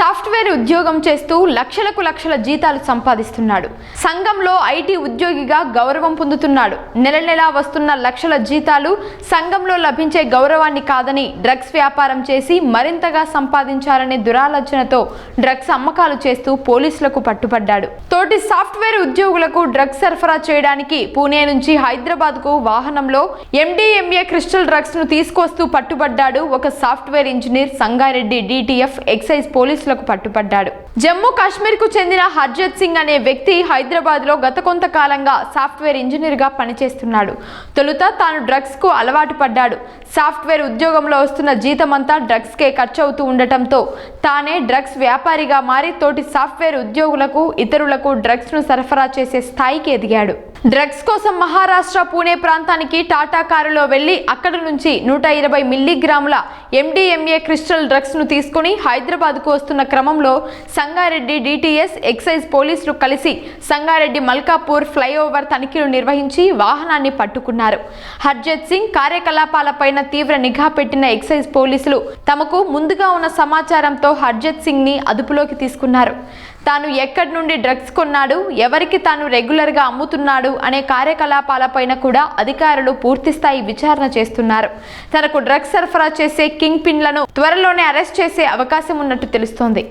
Software ఉద్యోగం చేస్తూ లక్షలకు లక్షల జీతాలు సంపాదిస్తున్నాడు. సంఘంలో ఐటీ ఉద్యోగిగా గౌరవం పొందుతున్నాడు. నెల నెలా వస్తున్న లక్షల జీతాలు సంఘంలో లభించే గౌరవాన్ని కాదని డ్రగ్స్ వ్యాపారం చేసి మరింతగా సంపాదించాలనే దురాలోచనతో డ్రగ్స్ అమ్మకాలు చేస్తూ పోలీసులకు పట్టుపడ్డాడు తోటి సాఫ్ట్వేర్ ఉద్యోగులకు డ్రగ్స్ సరఫరా చేయడానికి పూణే నుంచి హైదరాబాద్కు వాహనంలో ఎండిఎంఏ క్రిస్టల్ డ్రగ్స్ను తీసుకొస్తూ పట్టుబడ్డాడు ఒక software engineer Sangareddy DTF excise పోలీసులకు పట్టుపడ్డాడు. జమ్మూ కాశ్మీర్కు చెందిన హర్జత్ సింగ్ అనే వ్యక్తి హైదరాబాద్లో గత కొంతకాలంగా సాఫ్ట్వేర్ ఇంజనీర్గా పనిచేస్తున్నాడు. తొలుత తాను డ్రగ్స్కు అలవాటు పడ్డాడు. సాఫ్ట్వేర్ ఉద్యోగంలో వస్తున్న జీతమంతా డ్రగ్స్ కే ఖర్చు అవుతూ ఉండటంతో తానే డ్రగ్స్ వ్యాపారిగా మారి తోటి సాఫ్ట్వేర్ ఉద్యోగులకు ఇతరులకు డ్రగ్స్ను సరఫరా చేసే స్థాయికి ఎదిగాడు. డ్రగ్స్ కోసం మహారాష్ట్ర పూణే ప్రాంతానికి టాటా కారులో వెళ్ళి అక్కడి నుంచి నూట ఇరవై మిల్లీగ్రాముల ఎండిఎంఏ క్రిస్టల్ డ్రగ్స్ను తీసుకుని హైదరాబాద్కు వస్తున్న క్రమంలో సంగారెడ్డి డిటిఎస్ ఎక్సైజ్ పోలీసులు కలిసి సంగారెడ్డి మల్కాపూర్ ఫ్లైఓవర్ తనిఖీలు నిర్వహించి వాహనాన్ని పట్టుకున్నారు. హర్జత్ సింగ్ కార్యకలాపాలపైన తీవ్ర నిఘా పెట్టిన ఎక్సైజ్ పోలీసులు తమకు ముందుగా ఉన్న సమాచారంతో హర్జత్ సింగ్ని అదుపులోకి తీసుకున్నారు. తాను ఎక్కడి నుండి డ్రగ్స్ కొన్నాడు ఎవరికి తాను రెగ్యులర్గా అమ్ముతున్నాడు అనే కార్యకలాపాలపైన కూడా అధికారులు పూర్తిస్థాయి విచారణ చేస్తున్నారు. తనకు డ్రగ్స్ సరఫరా చేసే కింగ్ పిన్లను త్వరలోనే అరెస్ట్ చేసే అవకాశం ఉన్నట్టు తెలుస్తోంది.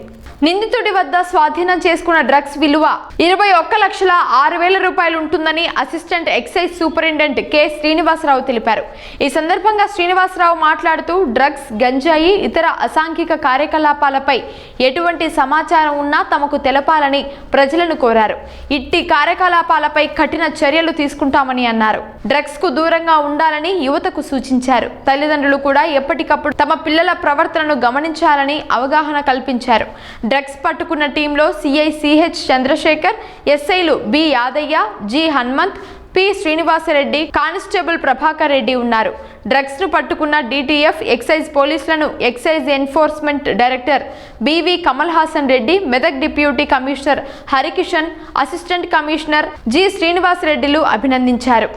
నిందితుడి వద్ద స్వాధీనం చేసుకున్న డ్రగ్స్ విలువ ఇరవై ఒక్క లక్షల ఆరు వేల రూపాయలు ఉంటుందని assistant excise superintendent K. Srinivasarao తెలిపారు. ఈ సందర్భంగా శ్రీనివాసరావు మాట్లాడుతూ డ్రగ్స్ గంజాయి ఇతర అసాంఘిక కార్యకలాపాలపై ఎటువంటి సమాచారం ఉన్నా తమకు తెలపాలని ప్రజలను కోరారు. ఇట్టి కార్యకలాపాలపై కఠిన చర్యలు తీసుకుంటామని అన్నారు. డ్రగ్స్కు దూరంగా ఉండాలని యువతకు సూచించారు. తల్లిదండ్రులు కూడా ఎప్పటికప్పుడు తమ పిల్లల ప్రవర్తనను గమనించాలని అవగాహన కల్పించారు. డ్రగ్స్ పట్టుకున్న టీంలో సిఐ సిహెచ్ చంద్రశేఖర్ ఎస్ఐలు B Yadaiah G Hanumanth P Srinivasareddy constable Prabhakar Reddy ఉన్నారు. డ్రగ్స్ను పట్టుకున్న డిటిఎఫ్ ఎక్సైజ్ పోలీసులను excise enforcement director BV Kamal Haasan Reddy Medak deputy commissioner Harikishan assistant commissioner G శ్రీనివాసరెడ్డిలు అభినందించారు.